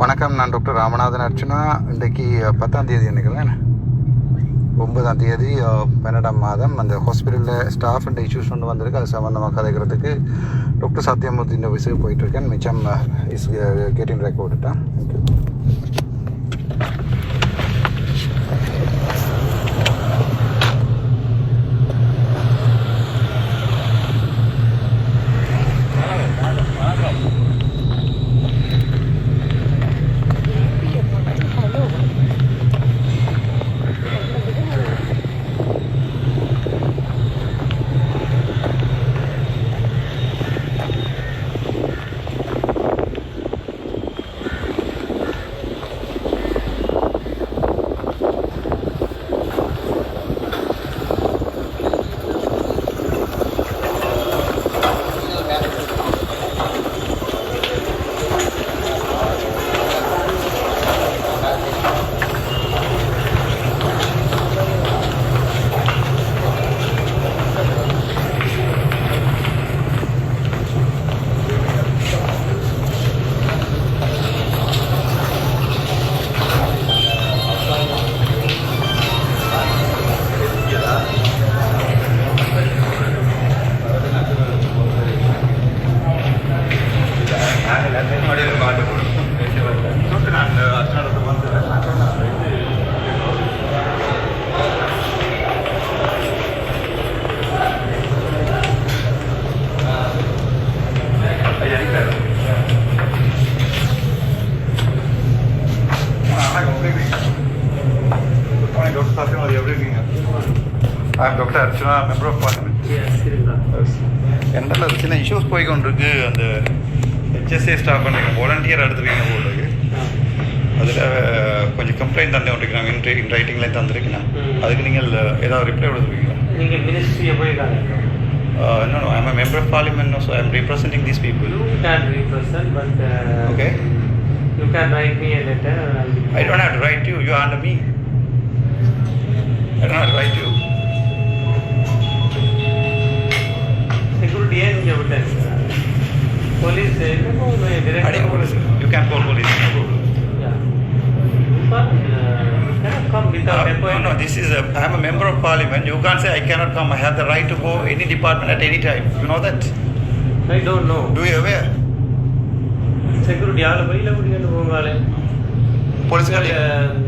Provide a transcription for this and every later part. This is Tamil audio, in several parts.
வணக்கம் நான் டாக்டர் ராமநாதன் அர்ச்சனா. இன்றைக்கு பத்தாம் தேதி நினைக்கிறேன் ஒன்பதாம் தேதி பன்னெண்டாம் மாதம் அந்த ஹாஸ்பிட்டலில் ஸ்டாஃப் அண்ட் இஷ்யூஸ் ஒன்று வந்திருக்கு. அது சம்மந்தமாக கதைக்கிறதுக்கு டாக்டர் சத்யமூர்த்தியின் விசுக்கு போயிட்டுருக்கேன் மிச்சம் இஸ் கெட்டிங் ரெக்கார்டு தான் doctor Archana member of parliament என்னில் சின்ன இஷ்யூஸ் போய் கொண்டிருக்கு அந்த ஹெச்எஸ்ஏ ஸ்டாஃப் பண்ணுறீங்க வாலண்டியர் எடுத்துருக்கீங்க போடுறது அதில் கொஞ்சம் கம்ப்ளைண்ட் தந்து கொண்டிருக்கிறாங்க இன் இன் ரைட்டிங்லேயும் தந்துருக்கீங்க அதுக்கு நீங்கள் ஏதாவது ரிப்ளை கொடுத்துருக்கீங்களா நீங்கள் மினிஸ்ட்ரியை போய் Uh, no, no, I'm a member of parliament, so I'm representing these people. You can represent, but uh, Okay? you can write me a letter. I don't have to write you, you are under me. I don't have to write you. DA is your witness. Police, uh, no, no, director. Police. You can call police. Yeah. But uh, cannot come without uh, appointment. No, no, this is a, I am a member of parliament. You can't say I cannot come. I have the right to go any department at any time. You know that? I don't know. Do you aware? Security, all available. Police. Uh,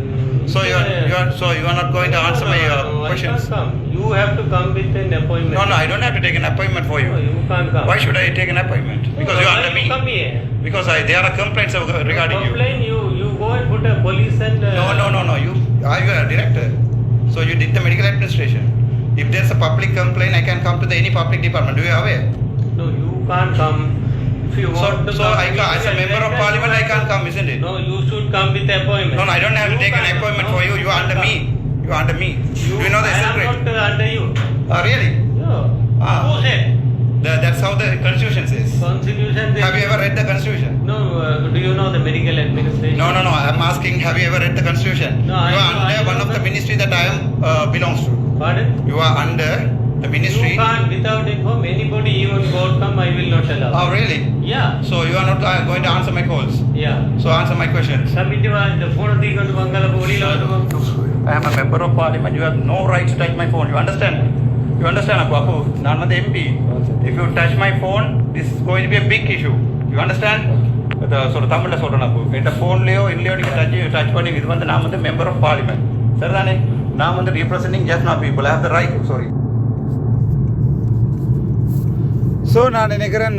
So you are, you are, so you are not going to answer my uh, questions? You have to come with an appointment. No, no, I don't have to take an appointment for No, you. you can't come. Why should I take an appointment? Because you are under me. Come here. Because I, there are complaints regarding you. Complain you. You go and put a police and. Uh, No, no, no, no. You are you a director? So you did the medical administration. If there's a public complaint, I can come to the any public department. Do you have aware? No, you can't come. If you So, to so come I ca- as a member of parliament, I can't come, isn't it? No, you should come with appointment. No, no, I don't have to take an appointment no, for you. You are under me. You are under me. You, Do you know the I am secret? not uh, under you. Oh, really? Yeah. Ah. Who said? The, that's how the constitution says. Constitution. Have you ever read the constitution? No, uh, do you know the medical administration? No, no, no. I'm asking, have you ever read the constitution? No, I you are know- I under know one of the ministry that I am uh, belongs to. Pardon? You are under the ministry. You can't without inform anybody even God come I will not allow. Oh, really? Yeah. So you are not uh, going to answer my calls. Yeah. So answer my questions. Submit இந்த phone தூக்கிட்டு வாங்கல வெளியில வந்து I am a member of parliament. You have no right to touch my phone. You understand? You understand, Apu? Apu, நான் வந்து MP. If you touch my phone, this is going to be a big issue. You understand? இந்த சொல்ற தமிழில் சொல்கிறேன் அப்பு என்கிட்ட ஃபோன்லேயோ இல்லையோ நீங்கள் டச் டச் பண்ணி இது வந்து நான் வந்து மெம்பர் ஆஃப் பார்லிமெண்ட் சரிதானே நான் வந்து representing just not people have the right sorry so நான் நினைக்கிறேன்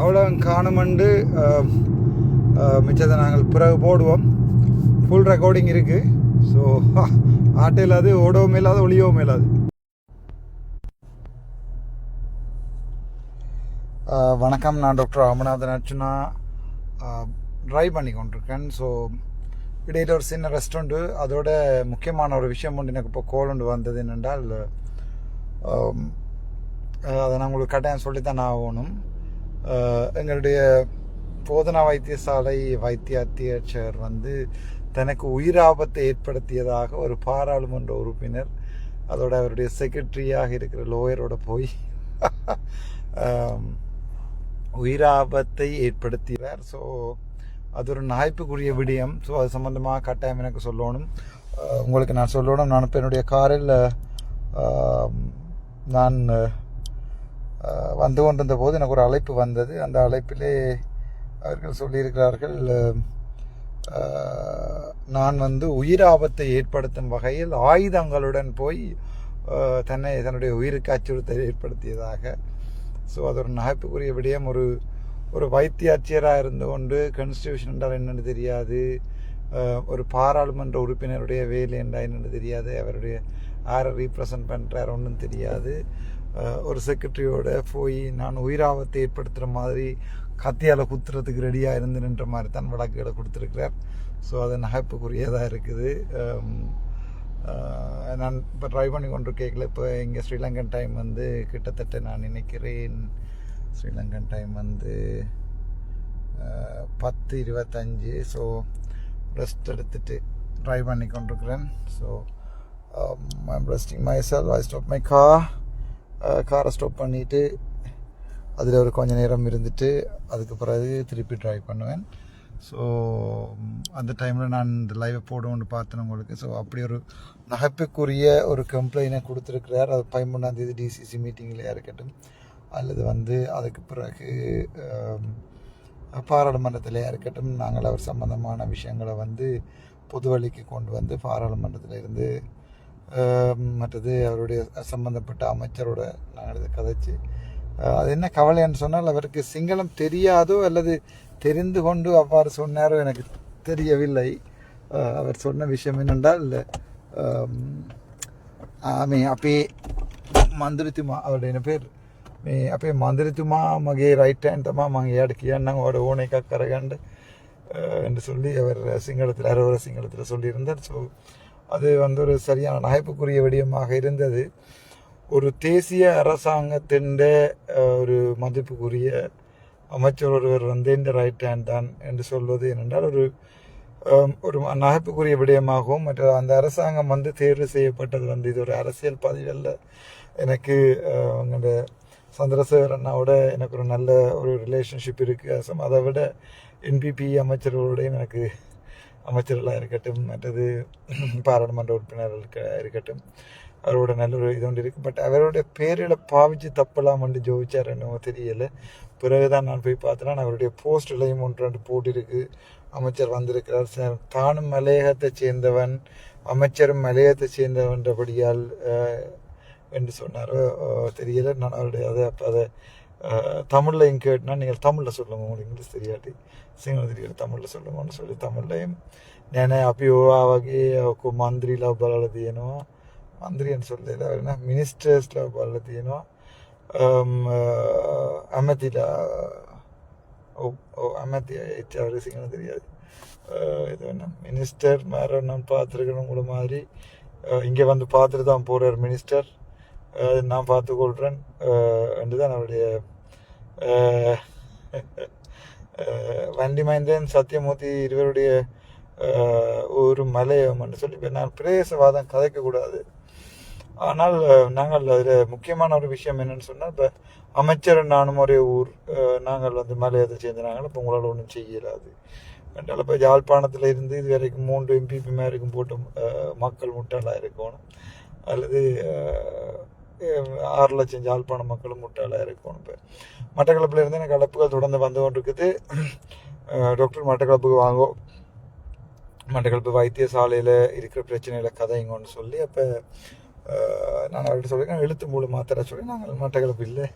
அவ்வளோ காணுமண்டு மிச்சத்தை நாங்கள் பிறகு போடுவோம். ஃபுல் ரெக்கார்டிங் இருக்குது ஸோ ஆட்டம் இல்லாது ஓடவும் இல்லாது ஒளியவும் இல்லாது. வணக்கம். நான் டாக்டர் ராமநாதன் அர்ச்சனா ட்ரைவ் பண்ணி கொண்டிருக்கேன். ஸோ இடையில ஒரு சின்ன ரெஸ்ட் உண்டு. அதோட முக்கியமான ஒரு விஷயம் உண்டு. எனக்கு இப்போ கோல் உண்டு. வந்தது என்னென்றால் அதை நான் உங்களுக்கு கட்டாயம் சொல்லித்தான் ஆகணும். எங்களுடைய போதனா வைத்தியசாலை வைத்திய அத்தியட்சர் வந்து தனக்கு உயிராபத்தை ஏற்படுத்தியதாக ஒரு பாராளுமன்ற உறுப்பினர் அதோட அவருடைய செக்ரட்டரியாக இருக்கிற லோயரோட போய் உயிராபத்தை ஏற்படுத்தினார் ஸோ அது ஒரு நாய்ப்புக்குரிய விடயம். ஸோ அது சம்மந்தமாக கட்டாயம் எனக்கு சொல்லணும். உங்களுக்கு நான் சொல்லணும். நான் இப்போ என்னுடைய காரில் நான் வந்து கொண்டிருந்த போது எனக்கு ஒரு அழைப்பு வந்தது. அந்த அழைப்பிலே அவர்கள் சொல்லியிருக்கிறார்கள் நான் வந்து உயிர் ஆபத்தை ஏற்படுத்தும் வகையில் ஆயுதங்களுடன் போய் தன்னை தன்னுடைய உயிருக்கு அச்சுறுத்தல் ஏற்படுத்தியதாக. ஸோ அது ஒரு நகைப்புக்குரிய விடயம். ஒரு ஒரு வைத்தியாட்சியராக இருந்து கொண்டு கான்ஸ்டியூஷன் என்றால் என்னென்னு தெரியாது. ஒரு பாராளுமன்ற உறுப்பினருடைய வேலை என்றால் என்னென்னு தெரியாது. அவருடைய யாரை ரீப்ரசன்ட் பண்ணுறார் ஒன்றும் தெரியாது. ஒரு செக்ரட்டரியோட போய் நான் உயிராபத்தை ஏற்படுத்துகிற மாதிரி கத்தியால் குத்துறதுக்கு ரெடியாக இருந்து நின்ற மாதிரி தான் வழக்குகளை கொடுத்துருக்கிறார். ஸோ அது நகைப்புக்குரியதாக இருக்குது. நான் இப்போ ட்ரை பண்ணி கொண்டு கேட்கல இப்போ இங்கே ஸ்ரீலங்கன் டைம் வந்து கிட்டத்தட்ட நான் நினைக்கிறேன் ஸ்ரீலங்கன் டைம் வந்து பத்து இருபத்தஞ்சு. ஸோ ரெஸ்ட் எடுத்துட்டு ட்ரைவ் பண்ணி கொண்டிருக்கிறேன். So I'm resting my cell I stop my car காரை ஸ்டாப் பண்ணிவிட்டு அதில் ஒரு கொஞ்ச நேரம் இருந்துட்டு அதுக்கு பிறகு திருப்பி ட்ரைவ் பண்ணுவேன். ஸோ அந்த டைமில் நான் இந்த லைவை போடுவோன்னு பார்த்தேன் உங்களுக்கு. ஸோ அப்படி ஒரு நகைப்புக்குரிய ஒரு கம்ப்ளைனை கொடுத்துருக்கிறார். அது பதிமூணாந்தேதி டிசிசி மீட்டிங்லேயே இருக்கட்டும். அல்லது வந்து அதுக்கு பிறகு ஆம், இருக்கட்டும். நாங்கள் அவர் சம்மந்தமான விஷயங்களை வந்து பொதுவழிக்கு கொண்டு வந்து பாராளுமன்றத்தில் இருந்து மற்றது அவருடைய சம்பந்தப்பட்ட அமைச்சரோட நாங்கள் இதை கதைச்சு அது என்ன கவலைன்னு சொன்னால் அவருக்கு சிங்களம் தெரியாதோ அல்லது தெரிந்து கொண்டு அவ்வாறு சொன்னாரோ எனக்கு தெரியவில்லை. அவர் சொன்ன விஷயம் என்னென்றால் ஆமே அப்பே மந்திரித்துமா அவருடைய பேர்? மே அப்பே மந்திரித்துமா மகே ரைட் ஹேண்டமா மங்க ஏடுக்கியான் ஓட ஓனைக்கா கரகாண்டு என்று சொல்லி அவர் சிங்களத்தில் அரோர சிங்களத்தில் சொல்லியிருந்தார். ஸோ அது வந்து ஒரு சரியான நகைப்புக்குரிய விடயமாக இருந்தது. ஒரு தேசிய அரசாங்கத்தின் ஒரு மதிப்புக்குரிய அமைச்சர் ஒருவர் வந்து இந்த ரைட் ஹேண்ட் தான் என்று சொல்வது என்னென்றால் ஒரு ஒரு நகைப்புக்குரிய விடயமாகவும் மற்ற அந்த அரசாங்கம் வந்து தேர்வு செய்யப்பட்டது வந்து இது ஒரு அரசியல் பதிவல்ல எனக்கு ஆஹ், அவங்களோட சந்திரசேகர் அண்ணாவோட எனக்கு ஒரு நல்ல ஒரு ரிலேஷன்ஷிப் இருக்குது அதை விட என்பிபி அமைச்சர்களோடையும் எனக்கு அமைச்சர்களாக இருக்கட்டும் மற்றது பாராளுமன்ற உறுப்பினர்கள் இருக்க இருக்கட்டும் அவரோட நல்ல ஒரு இது ஒன்று இருக்குது பட் அவருடைய பேரில் பாவிச்சு தப்பலாம் வந்து ஜோதிச்சார் என்னவோ பிறகு பிறகுதான் நான் போய் பார்த்தேன்னா அவருடைய போஸ்ட்லையும் ஒன்று ரெண்டு போட்டிருக்கு. அமைச்சர் வந்திருக்கிறார். சார் தானும் மலையகத்தை சேர்ந்தவன். அமைச்சரும் மலையகத்தை சேர்ந்தவன்றபடியால் என்று சொன்னாரோ தெரியலை. நான் அவருடைய அதை அப்போ தமிழில் இங்கே கேட்டுனா நீங்கள் தமிழில் சொல்லுங்க. உங்களுக்கு இங்கிலீஷ் தெரியாட்டி. சிங்களம் தெரியாது தமிழில் சொல்லுங்கன்னு சொல்லி தமிழ்லையும். நேனே அப்பயோ ஆவாகி மந்திரில பலால தீயனோ மந்திரின்னு சொல்லல மினிஸ்டர்ஸ்ல பலால தீயனோ அமதில அமதி அவருக்கு சிங்களம் தெரியாது. இது என்ன மினிஸ்டர் மேரன்னு பார்த்துருக்கணும் கூட மாதிரி. இங்கே வந்து பார்த்துட்டு தான் போகிறார் மினிஸ்டர். நான் பார்த்துக்கொள்கிறேன் என்று தான் அவருடைய வண்டி மைந்தேன் சத்தியமூர்த்தி இருவருடைய ஒரு மலையம் என்று சொல்லி நான் பிரேசவாதம் கதைக்கக்கூடாது. ஆனால் நாங்கள் அதில் முக்கியமான ஒரு விஷயம் என்னன்னு சொன்னால் இப்போ அமைச்சர் நானும் ஒரே ஊர் நாங்கள் வந்து மலையத்தை சேர்ந்துனாங்களோ இப்போ உங்களால் ஒன்றும் செய்யலாது என்றால் இப்போ யாழ்ப்பாணத்தில் இருந்து இது வரைக்கும் மூன்று எம்பிபி மேருக்கும் போட்டு மக்கள் முட்டாளாக இருக்கணும். அல்லது ஆறு லட்சம் ஜாழ்ப்பாண மக்களும் முட்டாளாக இருக்கும் இப்போ. மட்டக்களப்பிலிருந்து எனக்கு அழைப்புகள் தொடர்ந்து வந்து கொண்டிருக்குது. டாக்டர் மட்டக்களப்புக்கு வாங்கோ. மட்டக்களப்பு வைத்தியசாலையில் இருக்கிற பிரச்சனையில் கதைங்கன்னு சொல்லி அப்போ நான் அவர்கிட்ட சொல்லியிருக்கேன் எழுத்து மூலம் மாத்திர சொல்லி நாங்கள் மட்டக்களப்பு இல்லை.